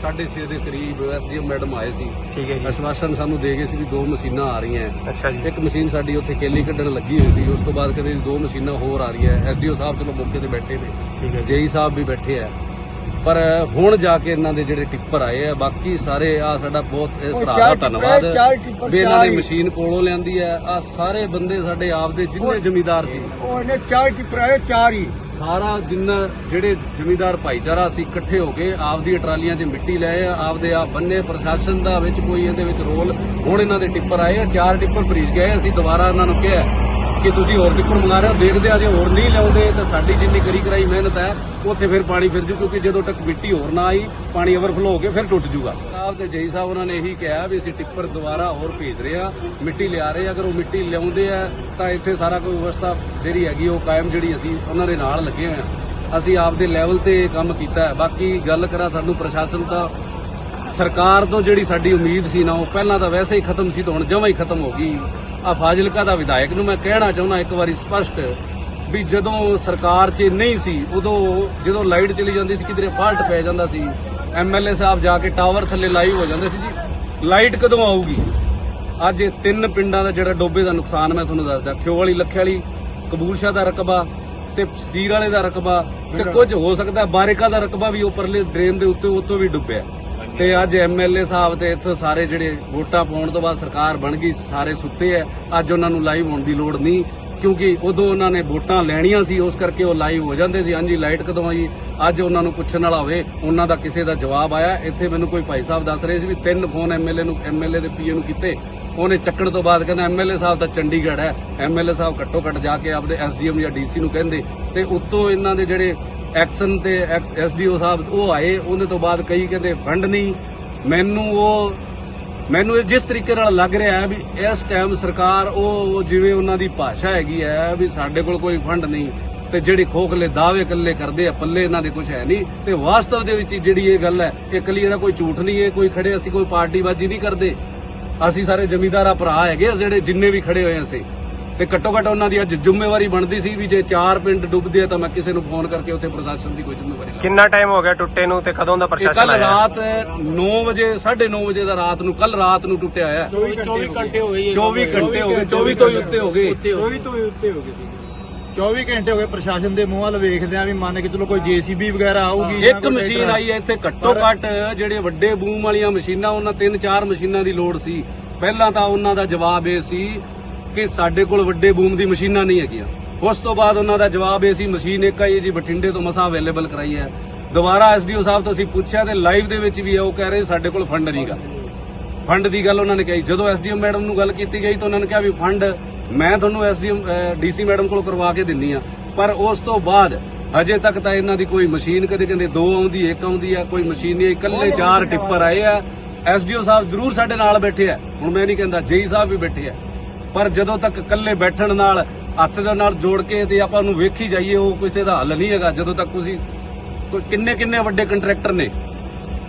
6:30 ਦੇ ਕਰੀਬ SDM madam ਆਏ ਸੀ। ਠੀਕ ਹੈ ਜੀ। ਅਸ਼ਵਾਸਨ ਸਾਨੂੰ ਦੇ ਗਏ ਸੀ ਵੀ ਦੋ ਮਸ਼ੀਨਾਂ ਆ ਰਹੀਆਂ ਹੈ। ਅੱਛਾ ਜੀ। ਇੱਕ ਮਸ਼ੀਨ ਸਾਡੀ ਉੱਥੇ ਕੇਲੀ ਕੱਢਣ ਲੱਗੀ ਹੋਈ ਸੀ। ਉਸ ਤੋਂ ਬਾਅਦ ਕਹਿੰਦੇ ਜੀ ਦੋ ਮਸ਼ੀਨਾਂ ਹੋਰ ਆ ਰਹੀਆਂ ਐਸਡੀਓ ਸਾਹਿਬ ਚਲੋ ਮੌਕੇ ਤੇ ਬੈਠੇ ਨੇ। ਠੀਕ ਹੈ ਜੇਈ ਸਾਹਿਬ ਵੀ ਬੈਠੇ ਆ ਪਰ ਹੁਣ ਜਾ ਕੇ ਇਹਨਾਂ ਦੇ ਜਿਹੜੇ ਟਿੱਪਰ ਆਏ ਆ ਬਾਕੀ ਸਾਰੇ ਆ ਸਾਡਾ ਬਹੁਤ ਇਹ ਭਰਾ ਦਾ ਧੰਨਵਾਦ। ਵੀ ਇਹਨਾਂ ਨੇ ਮਸ਼ੀਨ ਕੋਲੋਂ ਲਿਆਂਦੀ ਹੈ। ਆ ਸਾਰੇ ਬੰਦੇ ਸਾਡੇ ਆਪ ਦੇ ਜਿੰਨੇ ਜ਼ਮੀਦਾਰ ਸੀ। ਉਹਨੇ ਚਾਰ ਟਿਪਰਾਏ ਚਾਰ ਹੀ। ਸਾਰਾ ਜਿੰਨਾ ਜਿਹੜੇ ਜ਼ਮੀਦਾਰ ਭਾਈਚਾਰਾ ਸੀ ਇਕੱਠੇ ਹੋ ਕੇ ਆਪਦੀ ਟਰਾਲੀਆਂ 'ਚ ਮਿੱਟੀ ਲੈ ਆ ਆਪਦੇ ਆਪ ਬੰਨੇ ਪ੍ਰਸ਼ਾਸਨ ਦਾ ਵਿੱਚ ਕੋਈ ਇਹਦੇ ਵਿੱਚ ਰੋਲ। ਹੁਣ ਇਹਨਾਂ ਦੇ ਟਿੱਪਰ ਆਏ ਆ ਚਾਰ ਟਿੱਪਰ ਭਰੀਜ ਗਏ ਅਸੀਂ ਦੁਬਾਰਾ ਇਹਨਾਂ ਨੂੰ ਕਿਹਾ ਕਿ ਤੁਸੀਂ ਹੋਰ ਟਿੱਪਰ ਮੰਗਾ ਰਹੇ ਹੋ, ਦੇਖਦੇ ਆ, ਜੇ ਹੋਰ ਨਹੀਂ ਲਿਆਉਂਦੇ ਤਾਂ ਸਾਡੀ ਜਿੰਨੀ ਕਰੀ ਕਰਾਈ ਮਿਹਨਤ ਹੈ, ਉੱਥੇ ਫਿਰ ਪਾਣੀ ਫਿਰ ਜੂ, ਕਿਉਂਕਿ ਜਦੋਂ ਤੱਕ ਮਿੱਟੀ ਹੋਰ ਨਾ ਆਈ, ਪਾਣੀ ਓਵਰਫਲੋ ਹੋ ਕੇ ਫਿਰ ਟੁੱਟ ਜੂਗਾ। ਸਾਹਿਬ ਤੇ ਜਈ ਸਾਹਿਬ ਉਹਨਾਂ ਨੇ ਇਹੀ ਕਿਹਾ ਵੀ ਅਸੀਂ ਟਿੱਪਰ ਦੁਬਾਰਾ ਹੋਰ ਭੇਜ ਰਹੇ ਆ ਮਿੱਟੀ ਲਿਆ ਰਹੇ ਆ ਅਗਰ ਉਹ ਮਿੱਟੀ ਲਿਆਉਂਦੇ ਆ, ਤਾਂ ਇੱਥੇ ਸਾਰਾ ਕੋਈ ਵਿਵਸਥਾ ਜਿਹੜੀ ਹੈਗੀ, ਉਹ ਕਾਇਮ ਜਿਹੜੀ ਅਸੀਂ ਉਹਨਾਂ ਦੇ ਨਾਲ ਲੱਗੇ ਹੋਏ ਆ ਅਸੀਂ ਆਪਦੇ ਲੈਵਲ ਤੇ ਇਹ ਕੰਮ ਕੀਤਾ ਹੈ। ਬਾਕੀ ਗੱਲ ਕਰਾਂ ਸਾਨੂੰ ਪ੍ਰਸ਼ਾਸਨ ਦਾ ਸਰਕਾਰ ਤੋਂ ਜਿਹੜੀ ਸਾਡੀ ਉਮੀਦ ਸੀ ਨਾ, ਉਹ ਪਹਿਲਾਂ ਤਾਂ ਵੈਸੇ ਹੀ ਖਤਮ ਸੀ, ਤਾਂ ਹੁਣ ਜਮਾਂ ਹੀ ਖਤਮ ਹੋ ਗਈ। ਆ ਫਾਜ਼ਿਲਕਾ ਦਾ ਵਿਧਾਇਕ ਨੂੰ ਮੈਂ ਕਹਿਣਾ ਚਾਹੁੰਦਾ ਇੱਕ ਵਾਰੀ ਸਪਸ਼ਟ ਵੀ ਜਦੋਂ ਸਰਕਾਰ 'ਚ ਨਹੀਂ ਸੀ ਉਦੋਂ ਜਦੋਂ ਲਾਈਟ ਚਲੀ ਜਾਂਦੀ ਸੀ ਕਿਧਰੇ ਫਾਲਟ ਪੈ ਜਾਂਦਾ ਸੀ ਐਮਐਲਏ ਸਾਹਿਬ ਜਾ ਕੇ ਟਾਵਰ ਥੱਲੇ ਲਾਈਵ ਹੋ ਜਾਂਦੇ ਸੀ ਜੀ। ਲਾਈਟ ਕਦੋਂ ਆਊਗੀ? ਅੱਜ ਇਹ ਤਿੰਨ ਪਿੰਡਾਂ ਦਾ ਜਿਹੜਾ ਡੋਬੇ ਦਾ ਨੁਕਸਾਨ ਮੈਂ ਤੁਹਾਨੂੰ ਦੱਸਦਾ। ਖਿਓ ਵਾਲੀ ਲੱਖੇ ਵਾਲੀ ਕਬੂਲਸ਼ਾ ਦਾ ਰਕਬਾ ਤੇ ਸਤੀਰ ਵਾਲੇ ਦਾ ਰਕਬਾ ਤੇ ਕੁਝ ਹੋ ਸਕਦਾ ਬਾਰਿਕਾ ਦਾ ਰਕਬਾ ਵੀ ਉੱਪਰਲੇ ਡਰੇਨ ਦੇ ਉੱਤੇ ਉੱਤੋਂ ਵੀ ਡੁੱਬਿਆ। ਤੇ ਅੱਜ ਐਮਐਲਏ ਸਾਹਿਬ ਤੇ ਇੱਥੋਂ ਸਾਰੇ ਜਿਹੜੇ ਵੋਟਾਂ ਪਾਉਣ ਤੋਂ ਬਾਅਦ ਸਰਕਾਰ ਬਣ ਗਈ, ਸਾਰੇ ਸੁੱਤੇ ਐ। ਅੱਜ ਉਹਨਾਂ ਨੂੰ ਲਾਈਵ ਹੋਣ ਦੀ ਲੋੜ ਨਹੀਂ, ਕਿਉਂਕਿ ਉਦੋਂ ਉਹਨਾਂ ਨੇ ਵੋਟਾਂ ਲੈਣੀਆਂ ਸੀ, ਉਸ ਕਰਕੇ ਉਹ ਲਾਈਵ ਹੋ ਜਾਂਦੇ ਸੀ। ਹਾਂਜੀ ਲਾਈਟ ਕਦੋਂ ਆਈ? ਅੱਜ ਉਹਨਾਂ ਨੂੰ ਪੁੱਛਣ ਵਾਲਾ ਹੋਵੇ, ਉਹਨਾਂ ਦਾ ਕਿਸੇ ਦਾ ਜਵਾਬ ਆਇਆ। ਇੱਥੇ ਮੈਨੂੰ ਕੋਈ ਭਾਈ ਸਾਹਿਬ ਦੱਸ ਰਹੇ ਸੀ ਵੀ ਤਿੰਨ ਫੋਨ ਐਮਐਲਏ ਨੂੰ ਐਮਐਲਏ ਦੇ ਪੀਏ ਨੂੰ ਕੀਤੇ। ਉਹਨੇ ਚੱਕਣ ਤੋਂ ਬਾਅਦ ਕਹਿੰਦਾ ਐਮਐਲਏ ਸਾਹਿਬ ਤਾਂ ਚੰਡੀਗੜ੍ਹ ਹੈ ਐਮਐਲਏ ਸਾਹਿਬ ਘੱਟੋ ਘੱਟ ਜਾ ਕੇ ਆਪਦੇ ਐਸਡੀਐਮ ਜਾਂ ਡੀਸੀ ਨੂੰ ਕਹਿੰਦੇ। ਤੇ ਉੱਤੋਂ ਇਹਨਾਂ ਦੇ ਜਿਹੜੇ ਐਕਸ਼ਨ ਤੇ ਐਸਡੀਓ ਸਾਹਿਬ ਉਹ ਆਏ, ਉਹਦੇ ਤੋਂ ਬਾਅਦ ਕਈ ਕਹਿੰਦੇ ਫੰਡ ਨਹੀਂ। ਮੈਨੂੰ ਉਹ, ਮੈਨੂੰ ਇਹ ਜਿਸ ਤਰੀਕੇ ਨਾਲ ਲੱਗ ਰਿਹਾ ਹੈ ਵੀ ਇਸ ਟਾਈਮ ਸਰਕਾਰ ਉਹ ਜਿਵੇਂ ਉਹਨਾਂ ਦੀ ਭਾਸ਼ਾ ਹੈਗੀ ਹੈ ਵੀ ਸਾਡੇ ਕੋਲ ਕੋਈ ਫੰਡ ਨਹੀਂ ਤੇ ਜਿਹੜੇ ਖੋਖਲੇ ਦਾਅਵੇ ਕੱਲੇ ਕਰਦੇ ਆ, ਪੱਲੇ ਇਹਨਾਂ ਦੇ ਕੁਝ ਹੈ ਨਹੀਂ ਤੇ ਵਾਸਤਵ ਦੇ ਵਿੱਚ ਜਿਹੜੀ ਇਹ ਗੱਲ ਹੈ, ਇਹ ਕਲੀਅਰ ਹੈ ਕੋਈ ਝੂਠ ਨਹੀਂ ਹੈ, ਕੋਈ ਖੜੇ ਅਸੀਂ ਕੋਈ ਪਾਰਟੀਬਾਜ਼ੀ ਨਹੀਂ ਕਰਦੇ। ਅਸੀਂ ਸਾਰੇ ਜ਼ਮੀਂਦਾਰਾ ਭਰਾ ਹੈਗੇ ਆ ਜਿਹੜੇ ਜਿੰਨੇ ਵੀ ਖੜੇ ਹੋਏ ਅਸੀਂ। ਤੇ ਘੱਟੋ ਘੱਟ ਉਹਨਾਂ ਦੀ ਅੱਜ ਜ਼ਿੰਮੇਵਾਰੀ ਬਣਦੀ ਸੀ ਵੀ ਜੇ ਚਾਰ ਪਿੰਡ ਡੁੱਬਦੇ ਆ ਤਾਂ ਮੈਂ ਕਿਸੇ ਨੂੰ ਫੋਨ ਕਰਕੇ ਉੱਥੇ ਪ੍ਰਸ਼ਾਸਨ ਦੀ ਕੋਈ ਜ਼ਿੰਮੇਵਾਰੀ ਲਾਂ ਕਿੰਨਾ ਟਾਈਮ ਹੋ ਗਿਆ ਟੁੱਟੇ ਨੂੰ ਤੇ ਕਦੋਂ ਦਾ ਪ੍ਰਸ਼ਾਸਨ ਕੱਲ ਆਇਆ? ਰਾਤ 9 ਵਜੇ 9:30 ਵਜੇ ਦਾ ਰਾਤ ਨੂੰ ਕੱਲ ਰਾਤ ਨੂੰ ਟੁੱਟਿਆ ਹੈ 24 ਘੰਟੇ ਹੋ ਗਏ 24 ਘੰਟੇ ਹੋ ਗਏ 24 ਤੋਂ ਹੀ ਉੱਤੇ ਹੋ ਗਏ। 24 ਤੋਂ ਵੀ ਉੱਤੇ ਹੋ ਗਏ 24 ਘੰਟੇ ਹੋ ਗਏ ਪ੍ਰਸ਼ਾਸਨ ਦੇ ਮੂੰਹ ਵੱਲ ਵੇਖਦੇ ਆ ਵੀ ਮੰਨ ਕੇ ਚਲੋ ਕੋਈ ਜੀਸੀਬੀ ਵਗੈਰਾ ਆਊਗੀ ਇੱਕ ਮਸ਼ੀਨ। ਆਈ ਹੈ ਇੱਥੇ ਘੱਟੋ ਘੱਟ ਜਿਹੜੇ ਵੱਡੇ ਬੂਮ ਵਾਲੀਆਂ ਮਸ਼ੀਨਾਂ ਉਹਨਾਂ ਤਿੰਨ ਚਾਰ ਮਸ਼ੀਨਾਂ ਦੀ ਲੋੜ ਸੀ। ਪਹਿਲਾਂ ਤਾਂ ਉਹਨਾਂ ਦਾ ਜਵਾਬ ਇਹ ਸੀ ਕਿ ਸਾਡੇ ਕੋਲ ਵੱਡੇ ਬੂਮ ਦੀ ਮਸ਼ੀਨਾਂ ਨਹੀਂ ਹੈਗੀਆਂ। ਉਸ ਤੋਂ ਬਾਅਦ ਉਹਨਾਂ ਦਾ ਜਵਾਬ ਇਹ ਸੀ, ਮਸ਼ੀਨ ਇੱਕ ਆਈ ਹੈ ਜੀ, ਬਠਿੰਡੇ ਤੋਂ ਮਸਾਂ ਅਵੇਲੇਬਲ ਕਰਾਈ ਹੈ। ਦੁਬਾਰਾ ਐਸਡੀਓ ਸਾਹਿਬ ਤੋਂ ਅਸੀਂ ਪੁੱਛਿਆ ਤੇ ਲਾਈਵ ਦੇ ਵਿੱਚ ਵੀ ਉਹ ਕਹਿ ਰਹੇ ਸਾਡੇ ਕੋਲ ਫੰਡ ਨਹੀਂਗਾ ਫੰਡ ਦੀ ਗੱਲ ਉਹਨਾਂ ਨੇ ਕਹੀ। ਜਦੋਂ ਐਸਡੀਐਮ ਮੈਡਮ ਨੂੰ ਗੱਲ ਕੀਤੀ ਗਈ ਤਾਂ ਉਹਨਾਂ ਨੇ ਕਿਹਾ ਵੀ ਫੰਡ ਮੈਂ ਤੁਹਾਨੂੰ ਐਸਡੀਐਮ ਡੀਸੀ ਮੈਡਮ ਕੋਲ ਕਰਵਾ ਕੇ ਦਿੰਨੀ ਆ। ਪਰ ਉਸ ਤੋਂ ਬਾਅਦ ਹਜੇ ਤੱਕ ਤਾਂ ਇਹਨਾਂ ਦੀ ਕੋਈ ਮਸ਼ੀਨ ਕਦੇ ਕਹਿੰਦੇ ਦੋ ਆਉਂਦੀ, ਇੱਕ ਆਉਂਦੀ ਆ, ਕੋਈ ਮਸ਼ੀਨ ਨਹੀਂ, ਇਕੱਲੇ ਚਾਰ ਟਿੱਪਰ ਆਏ ਆ। ਐਸਡੀਓ ਸਾਹਿਬ ਜ਼ਰੂਰ ਸਾਡੇ ਨਾਲ ਬੈਠੇ ਆ। ਹੁਣ ਮੈਂ ਨਹੀਂ ਕਹਿੰਦਾ, ਜੇਈ ਸਾਹਿਬ ਵੀ ਬੈਠੇ ਆ। ਪਰ ਜਦੋਂ ਤੱਕ ਇਕੱਲੇ ਬੈਠਣ ਨਾਲ ਹੱਥ ਦੇ ਨਾਲ ਜੋੜ ਕੇ ਤੇ ਆਪਾਂ ਨੂੰ ਵੇਖੀ ਜਾਈਏ, ਉਹ ਕਿਸੇ ਦਾ ਹੱਲ ਨਹੀਂ ਹੈਗਾ। ਜਦੋਂ ਤੱਕ ਤੁਸੀਂ ਕੋਈ ਕਿੰਨੇ ਕਿੰਨੇ ਵੱਡੇ ਕੰਟਰੈਕਟਰ ਨੇ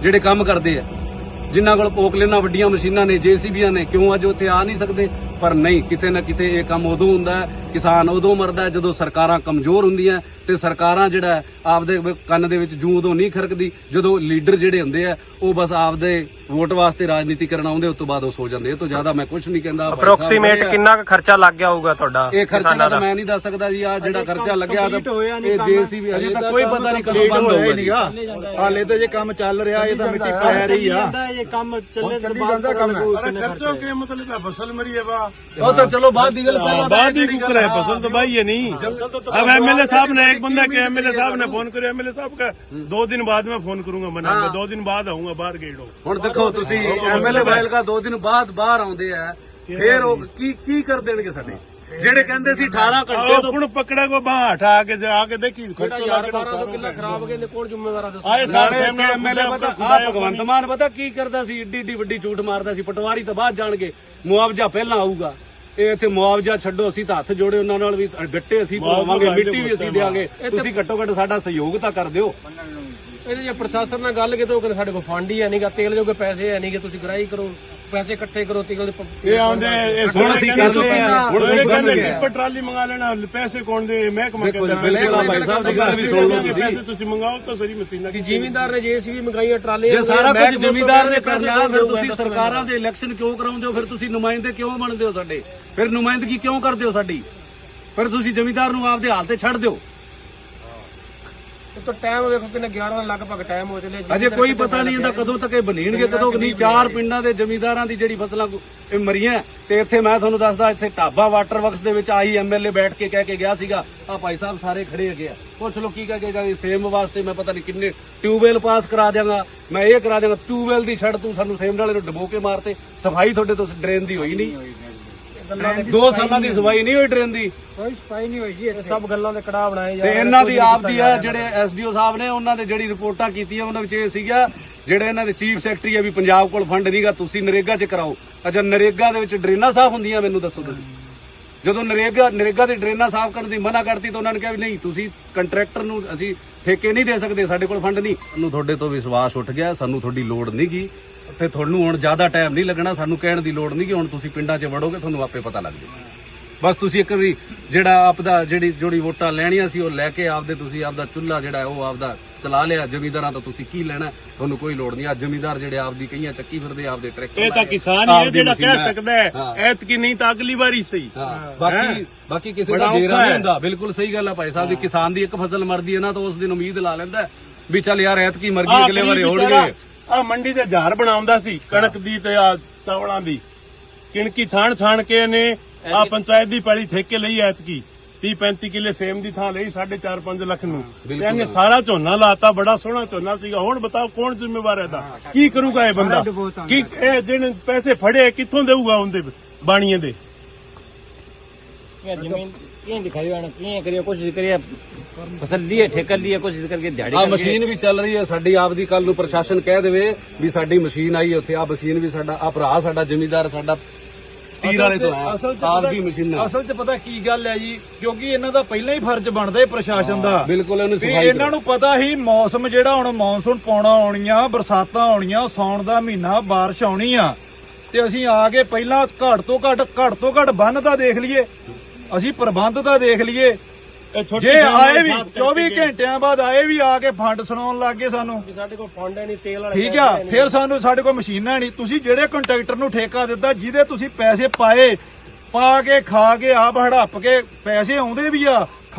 ਜਿਹੜੇ ਕੰਮ ਕਰਦੇ ਆ, ਜਿਨ੍ਹਾਂ ਕੋਲ ਪੋਕਲੇਨਾਂ ਵੱਡੀਆਂ ਮਸ਼ੀਨਾਂ ਨੇ, ਜੀਸੀਬੀਆਂ ਨੇ, ਕਿਉਂ ਅੱਜ ਉੱਥੇ ਆ ਨਹੀਂ ਸਕਦੇ? ਪਰ ਨਹੀਂ ਕਿਤੇ ਨਾ ਕਿਤੇ ਇਹ ਕੰਮ ਉਦੋਂ ਹੁੰਦਾ ਹੈ ਕਿਸਾਨ ਉਦੋਂ ਮਰਦਾ ਹੈ ਜਦੋਂ ਸਰਕਾਰਾਂ ਕਮਜ਼ੋਰ ਹੁੰਦੀਆਂ ਤੇ ਸਰਕਾਰਾਂ ਜਿਹੜਾ ਆਪਦੇ ਕੰਨ ਦੇ ਵਿੱਚ ਜੂੰ ਉਦੋਂ ਨਹੀਂ ਖਰਕਦੀ ਜਦੋਂ ਲੀਡਰ ਜਿਹੜੇ ਹੁੰਦੇ ਆ ਉਹ ਬਸ ਆਪਦੇ ਵੋਟ ਵਾਸਤੇ ਰਾਜਨੀਤੀ ਕਰਨ ਆਉਂਦੇ ਉਸ ਤੋਂ ਬਾਅਦ ਉਹ ਸੋ ਜਾਂਦੇ। ਇਹ ਤੋਂ ਜ਼ਿਆਦਾ ਮੈਂ ਕੁਝ ਨਹੀਂ ਕਹਿੰਦਾ ਅਪਰੋਕਸੀਮੇਟ। ਕਿੰਨਾ ਕੁ ਖਰਚਾ ਲੱਗ ਗਿਆ ਹੋਊਗਾ ਤੁਹਾਡਾ ਇਹ ਖਰਚਾ ਤਾਂ ਦਾ? ਮੈਂ ਨਹੀਂ ਦੱਸ ਸਕਦਾ ਜੀ ਆ ਜਿਹੜਾ ਖਰਚਾ ਲੱਗਿਆ ਤਾਂ ਇਹ। ਜੀਸੀਬੀ ਅਜੇ ਤੱਕ ਕੋਈ ਪਤਾ ਨਹੀਂ ਕਦੋਂ ਬੰਦ ਹੋਊਗਾ ਜੀ। ਹਾਲੇ ਤਾਂ ਜੇ ਕੰਮ ਚੱਲ ਰਿਹਾ ਇਹ ਤਾਂ ਮਿੱਟੀ ਪੈ ਰਹੀ ਆ। ਇਹ ਕੰਮ ਚੱਲੇ ਜਾਂਦਾ ਕੰਮ ਖਰਚੋ ਕੇ ਮਤਲਬ ਫਸਲ ਮਰੀ ਹੈ ਵਾ? ਉਹ ਤਾਂ ਚਲੋ ਬਾਅਦ ਦੀ ਗੱਲ ਪਹਿਲਾਂ बाद ही कुकर है पसंद तो भाई ये नहीं अब एमएलए साहब ने एक बंदा के एमएलए साहब ने फोन करे एमएलए साहब का दो दिन बाद में फोन करूंगा मना दो दिन बाद आऊंगा बाहर गेट हो ਹੁਣ ਦੇਖੋ ਤੁਸੀਂ ਐਮਐਲਏ ਬਾਇਲ ਦਾ ਦੋ ਦਿਨ ਬਾਅਦ ਬਾਹਰ ਆਉਂਦੇ ਆ ਫੇਰ ਉਹ ਕੀ ਕੀ ਕਰ ਦੇਣਗੇ ਸਾਡੇ ਜਿਹੜੇ ਕਹਿੰਦੇ ਸੀ 18 ਘੰਟੇ ਤੋਂ ਹੁਣ ਪਕੜਾ ਕੋ ਬਾਹਰ ਹਟਾ ਕੇ ਜਾ ਕੇ ਦੇਖੀ ਖਰਚੋ ਲਾ ਕੇ ਕਿੰਨਾ ਖਰਾਬ ਗਏ ਨੇ ਕੋਣ ਜ਼ਿੰਮੇਵਾਰ ਆ ਦੱਸੋ? ਆਏ ਸਾਰੇ ਐਮਐਲਏ ਪਤਾ ਆ ਭਗਵੰਤ ਮਾਨ ਪਤਾ ਕੀ ਕਰਦਾ ਸੀ? ਏਡੀ ਏਡੀ ਵੱਡੀ ਝੂਠ ਮਾਰਦਾ ਸੀ। ਪਟਵਾਰੀ ਤਾਂ ਬਾਅਦ ਜਾਣਗੇ। ਮੁਆਵਜ਼ਾ ਪਹਿਲਾਂ ਆਊਗਾ। ਇਹ ਇੱਥੇ ਮੁਆਵਜ਼ਾ ਛੱਡੋ ਅਸੀਂ ਤਾਂ ਹੱਥ ਜੋੜੇ ਉਹਨਾਂ ਨਾਲ ਵੀ ਗੱਟੇ ਅਸੀਂ ਪਵਾਵਾਂਗੇ ਮਿੱਟੀ ਵੀ ਅਸੀਂ ਦੇਵਾਂਗੇ ਤੁਸੀਂ ਘੱਟੋ ਘੱਟ ਸਾਡਾ ਸਹਿਯੋਗ ਤਾਂ ਕਰ ਦਿਓ। ਇਹਦੇ ਜੇ ਪ੍ਰਸ਼ਾਸਨ ਨਾਲ ਗੱਲ ਕਿਤੇ ਉਹ ਕਹਿੰਦੇ ਸਾਡੇ ਕੋਲ ਫੰਡ ਹੀ ਹੈ ਨਹੀਂਗਾ ਤੇਲ ਜੋਗੇ ਪੈਸੇ ਹੈ ਨਹੀਂਗੇ ਤੁਸੀਂ ਗ੍ਰਾਈ ਕਰੋ। ਪੈਸੇ ਇਕੱਠੇ ਕਰੋ ਤੀਗਲ ਦੇ ਪ- ਇਹ ਆਉਂਦੇ ਇਹ ਹੁਣ ਅਸੀਂ ਕਰ ਲਿਆ ਹੁਣ ਹੁਣ ਕਰ ਕਹਿੰਦੇ ਟਿੱਪਰ ਟਰਾਲੀ ਮੰਗਾ ਲੈਣਾ ਪੈਸੇ ਕੌਣ ਦੇ ਮਹਿਕਮਾ ਕਹਿੰਦਾ ਬਿਲਕੁਲ ਆ ਭਾਈ ਸਾਹਿਬ ਦੀ ਗੱਲ ਵੀ ਸੁਣ ਲਓ ਤੁਸੀਂ। ਪੈਸੇ ਤੁਸੀਂ ਮੰਗਾਓ ਤਾਂ ਸਰੀ ਮਸ਼ੀਨਾਂ ਕਿ ਜ਼ਿਮੀਂਦਾਰ ਨੇ ਜੇਸੀਬੀ ਮੰਗਾਈਆਂ ਟਰਾਲੇ ਜੇ ਸਾਰਾ ਕੁਝ ਜ਼ਮੀਂਦਾਰ ਨੇ ਪੈਸੇ ਕਰਨਾ ਫਿਰ ਤੁਸੀਂ ਸਰਕਾਰਾਂ ਦੇ ਇਲੈਕਸ਼ਨ ਕਿਉਂ ਕਰਾਉਂਦੇ ਹੋ? ਫਿਰ ਤੁਸੀਂ ਨੁਮਾਇੰਦੇ ਕਿਉਂ ਬਣਦੇ ਹੋ ਸਾਡੇ? ਫਿਰ ਨੁਮਾਇੰਦਗੀ ਕਿਉਂ ਕਰਦੇ ਹੋ ਸਾਡੀ? ਫਿਰ ਤੁਸੀਂ ਜ਼ਮੀਂਦਾਰ ਨੂੰ ਆਪਦੇ ਹਾਲ ਤੇ ਛੱਡ ਦਿਓ। ਤਾਂ ਟਾਈਮ ਵੇਖੋ ਕਿੰਨਾ 11 ਦਾ ਲਗਭਗ ਟਾਈਮ ਹੋ ਚੱਲਿਆ ਅਜੇ ਕੋਈ ਪਤਾ ਨਹੀਂ ਇਹਦਾ ਕਦੋਂ ਤੱਕ ਇਹ ਬਨੇਣਗੇ ਕਦੋਂ ਨਹੀਂ ਚਾਰ ਪਿੰਡਾਂ ਦੇ ਜ਼ਮੀਂਦਾਰਾਂ ਦੀ ਜਿਹੜੀ ਫਸਲਾਂ ਇਹ ਮਰੀਆਂ ਤੇ ਇੱਥੇ ਮੈਂ ਤੁਹਾਨੂੰ ਦੱਸਦਾ ਇੱਥੇ ਢਾਬਾ ਵਾਟਰ ਵਰਕਸ ਦੇ ਵਿੱਚ ਆਈ ਐਮਐਲਏ ਬੈਠ ਕੇ ਕਹਿ ਕੇ ਗਿਆ ਸੀਗਾ ਆ ਭਾਈ ਸਾਹਿਬ ਸਾਰੇ ਖੜੇ ਹੈਗੇ ਆ। ਪੁੱਛ ਲੋ ਕੀ ਕਹਿ ਕੇ ਗਿਆ ਸੇਮ ਵਾਸਤੇ ਮੈਂ ਪਤਾ ਨਹੀਂ ਕਿੰਨੇ ਟਿਊਬਵੈਲ ਪਾਸ ਕਰਾ ਦਿਆਂਗਾ ਮੈਂ ਇਹ ਕਰਾ ਦਿਆਂਗਾ ਟਿਊਬਵੈਲ ਦੀ ਛੱਡ ਤੂੰ ਸਾਨੂੰ ਸੇਮ ਨਾਲੇ ਨੂੰ ਡਬੋ ਕੇ ਮਾਰਤੇ ਸਫ਼ਾਈ ਤੁਹਾਡੇ ਤੋਂ ਡਰੇਨ ਦੀ ਹੋਈ ਨਹੀਂ। ਦੋ ਸਾਲਾਂ ਦੀ ਸਫ਼ਾਈ ਨਹੀਂ ਹੋਈ ਡਰੇਨ ਦੀ। ਸਭ ਗੱਲਾਂ ਦੇ ਕੜਾ ਬਣਾਏ ਜਾ ਤੇ ਰਹੇ ਨੇ, ਇਹਨਾਂ ਦੀ ਨਹੀਂ ਆਪ ਕੀਤਾ ਦੀ ਰਿਹਾ। ਜਿਹੜੇ ਐਸਡੀਓ ਸਾਹਿਬ ਨੇ ਉਹਨਾਂ ਦੇ ਜਿਹੜੀ ਰਿਪੋਰਟਾਂ ਕੀਤੀਆਂ ਉਹਨਾਂ ਵਿੱਚ ਇਹ ਸੀਗਾ ਜਿਹੜੇ ਇਹਨਾਂ ਦੇ ਚੀਫ ਸੈਕਟਰੀ ਆ ਵੀ ਪੰਜਾਬ ਕੋਲ ਫੰਡ ਨਹੀਂਗਾ ਤੁਸੀਂ ਨਰੇਗਾ 'ਚ ਕਰਾਓ। ਅੱਛਾ ਨਰੇਗਾ ਦੇ ਵਿੱਚ ਡਰੇਨਾਂ ਸਾਫ਼ ਹੁੰਦੀਆਂ ਮੈਨੂੰ ਦੱਸੋ ਤੁਸੀਂ। ਜਦੋਂ ਨਰੇਗਾ ਨਰੇਗਾ ਦੀ ਡਰੇਨਾਂ ਸਾਫ਼ ਕਰਨ ਦੀ ਮਨਾ ਕਰਤੀ ਤਾਂ ਉਹਨਾਂ ਨੇ ਕਿਹਾ ਵੀ ਨਹੀਂ ਤੁਸੀਂ ਕੰਟਰੈਕਟਰ ਨੂੰ ਅਸੀਂ ਠੇਕੇ ਨਹੀਂ ਦੇ ਸਕਦੇ ਸਾਡੇ ਕੋਲ ਫੰਡ ਨਹੀਂ। ਨੂੰ ਤੁਹਾਡੇ ਤੋਂ ਵਿਸ਼ਵਾਸ ਉੱਠ ਗਿਆ ਸਾਨੂੰ ਤੁਹਾਡੀ ਲੋੜ ਨਹੀਂਗੀ ਤੇ ਤੁਹਾਨੂੰ ਹੁਣ ਜ਼ਿਆਦਾ ਟਾਈਮ ਨਹੀਂ ਲੱਗਣਾ ਸਾਨੂੰ ਕਹਿਣ ਦੀ ਲੋੜ ਨਹੀਂ ਕਿ ਹੁਣ ਤੁਸੀਂ ਪਿੰਡਾਂ 'ਚ ਵੜੋਗੇ ਤੁਹਾਨੂੰ ਆਪੇ ਪਤਾ ਲੱਗ ਜਾਊਗਾ ਬਸ ਤੁਸੀਂ ਇੱਕ ਵਾਰੀ ਜਿਹੜਾ ਆਪਦਾ ਜਿਹੜੀ ਜੋੜੀ ਵੋਟਾਂ ਲੈਣੀਆਂ ਸੀ ਉਹ ਲੈ ਕੇ ਆਪਦੇ ਤੁਸੀਂ ਆਪਦਾ ਚੁੱਲ੍ਹਾ ਜਿਹੜਾ ਉਹ ਆਪਦਾ ਚਲਾ ਲਿਆ। ਜ਼ਮੀਂਦਾਰਾਂ ਤੋਂ ਤੁਸੀਂ ਕੀ ਲੈਣਾ ਤੁਹਾਨੂੰ ਕੋਈ ਲੋੜ ਨਹੀਂ। ਆ ਜ਼ਮੀਂਦਾਰ ਜਿਹੜੇ ਆਪਦੀ ਕਈਆਂ ਚੱਕੀ ਫਿਰਦੇ ਆਪਦੇ ਟਰੈਕਟਰ ਇਹ ਤਾਂ ਕਿਸਾਨ ਹੀ ਹੈ ਜਿਹੜਾ। ਕਹਿ ਸਕਦਾ ਹਾਂ। ਐਤਕੀ ਨਹੀਂ ਤਾਂ ਅਗਲੀ ਵਾਰੀ ਸਹੀ। ਬਾਕੀ ਬਾਕੀ ਕਿਸੇ ਦਾ ਜੇਰਾ ਨਹੀਂ। ਹੁੰਦਾ। ਬਿਲਕੁਲ ਸਹੀ ਗੱਲ ਆ ਭਾਈ ਸਾਹਿਬ ਦੀ ਕਿਸਾਨ ਦੀ ਇੱਕ ਫਸਲ ਮਰਦੀ ਹੈ ਨਾ ਤਾਂ ਉਸ ਦਿਨ ਉਮੀਦ ਲਾ ਲੈਂਦਾ ਵੀ ਚੱਲ ਯਾਰ ਐਤਕੀ ਮਰ ਗਈ ਅਗਲੇ ਵਾਰੇ ਹੋਣਗੇ। ਆ ਮੰਡੀ ਤੇ ਝਾਰ ਬਣਾਉਂਦਾ ਸੀ ਕਣਕ ਦੀ ਤੇ ਆ ਚਾਵਲਾਂ ਦੀ। ਕਿਣਕੀ ਛਾਣ ਛਾਣ ਕੇ ਨੇ ਆ ਪੰਚਾਇਤ ਦੀ ਪੈਲੀ ਠੇਕੇ ਲਈ ਐਤਕੀ। 30 35 ਕਿੱਲੇ ਸੇਮ ਦੀ ਥਾਂ ਲਈ 4.5 ਲੱਖ ਨੂੰ। ਤੇ ਸਾਰਾ ਝੋਨਾ ਲਾਤਾ ਬੜਾ ਸੋਹਣਾ ਝੋਨਾ ਸੀਗਾ। ਹੁਣ ਬਤਾਓ ਕੌਣ ਜ਼ਿੰਮੇਵਾਰ ਹੈ ਦਾ ਕੀ ਕਰੂਗਾ ਇਹ ਬੰਦਾ? ਕੀ ਇਹ ਜਿਹੜੇ ਪੈਸੇ ਫੜੇ ਕਿੱਥੋਂ ਦੇਊਗਾ ਉਹਦੇ ਬਾਣੀਆਂ ਦੇ? ਜ਼ਮੀਨ ਕਿਹਨ ਦਿਖਾਇਓ ਨਾ ਕਿਹਨ ਕਰਿਓ ਕੋਸ਼ਿਸ਼ ਕਰਿਆ ਫਸਲੀ ਹੈ ਠੇਕਾ ਲਈ ਹੈ ਕੁਝ ਕਰਕੇ ਦਿਹਾੜੀ ਆ ਮਸ਼ੀਨ ਵੀ ਚੱਲ ਰਹੀ ਹੈ ਸਾਡੀ ਆਪਦੀ ਕੱਲ ਨੂੰ ਪ੍ਰਸ਼ਾਸਨ ਕਹਿ ਦੇਵੇ ਵੀ ਸਾਡੀ ਮਸ਼ੀਨ ਆਈ ਉੱਥੇ। ਆ ਮਸ਼ੀਨ ਵੀ ਸਾਡਾ ਆ ਭਰਾ ਸਾਡਾ ਜ਼ਿਮੀਂਦਾਰ ਸਾਡਾ ਸਟੀਰ ਵਾਲੇ ਤੋਂ ਹੈ ਅਸਲ ਮਸ਼ੀਨ। ਹੈ ਅਸਲ 'ਚ ਪਤਾ ਕੀ ਗੱਲ ਹੈ ਜੀ ਕਿਉਂਕਿ ਇਹਨਾਂ ਦਾ ਪਹਿਲਾਂ ਹੀ ਫਰਜ਼ ਬਣਦਾ ਹੈ ਪ੍ਰਸ਼ਾਸਨ ਦਾ। ਬਿਲਕੁਲ ਇਹਨੂੰ ਵੀ ਸਫ਼ਾਈ ਇਹਨਾਂ ਨੂੰ ਪਤਾ ਹੀ ਮੌਸਮ ਜਿਹੜਾ ਹੁਣ ਮੌਨਸੂਨ ਪੌਣਾ ਆ ਬਰਸਾਤਾਂ ਆਉਣੀਆਂ ਸੌਣ ਦਾ ਮਹੀਨਾ ਬਾਰਿਸ਼ ਆਉਣੀ ਆ। ਤੇ ਅਸੀਂ ਆ ਕੇ ਪਹਿਲਾਂ ਘੱਟ ਤੋਂ ਘੱਟ ਘੱਟ ਤੋਂ ਘੱਟ ਬੰਨ ਦਾ ਦੇਖ ਲਈਏ। ਅਸੀਂ ਪ੍ਰਬੰਧ ਦਾ ਦੇਖ ਲਈਏ। ਜੇ ਆਏ ਵੀ ਸਾਹਿਬ 24 ਘੰਟਿਆਂ ਬਾਅਦ ਆਏ ਵੀ ਆ ਕੇ ਫੰਡ ਸੁਣਾਉਣ ਲੱਗ ਗਏ ਸਾਨੂੰ। ਸਾਡੇ ਕੋਲ ਫੰਡ ਹੈ ਨਹੀਂ ਤੇਲ ਵਾਲੇ ਠੀਕ ਆ ਫਿਰ ਸਾਨੂੰ ਸਾਡੇ ਕੋਲ ਮਸ਼ੀਨਾਂ ਨਹੀਂ। ਤੁਸੀਂ ਜਿਹੜੇ ਕੰਟਰੈਕਟਰ ਨੂੰ ਠੇਕਾ ਦਿੱਤਾ ਜਿਹਦੇ ਤੁਸੀਂ ਪੈਸੇ ਪਾਏ ਪਾ ਕੇ ਖਾ ਕੇ ਆਪ ਹੜੱਪ ਕੇ ਪੈਸੇ ਆਉਂਦੇ ਵੀ ਆ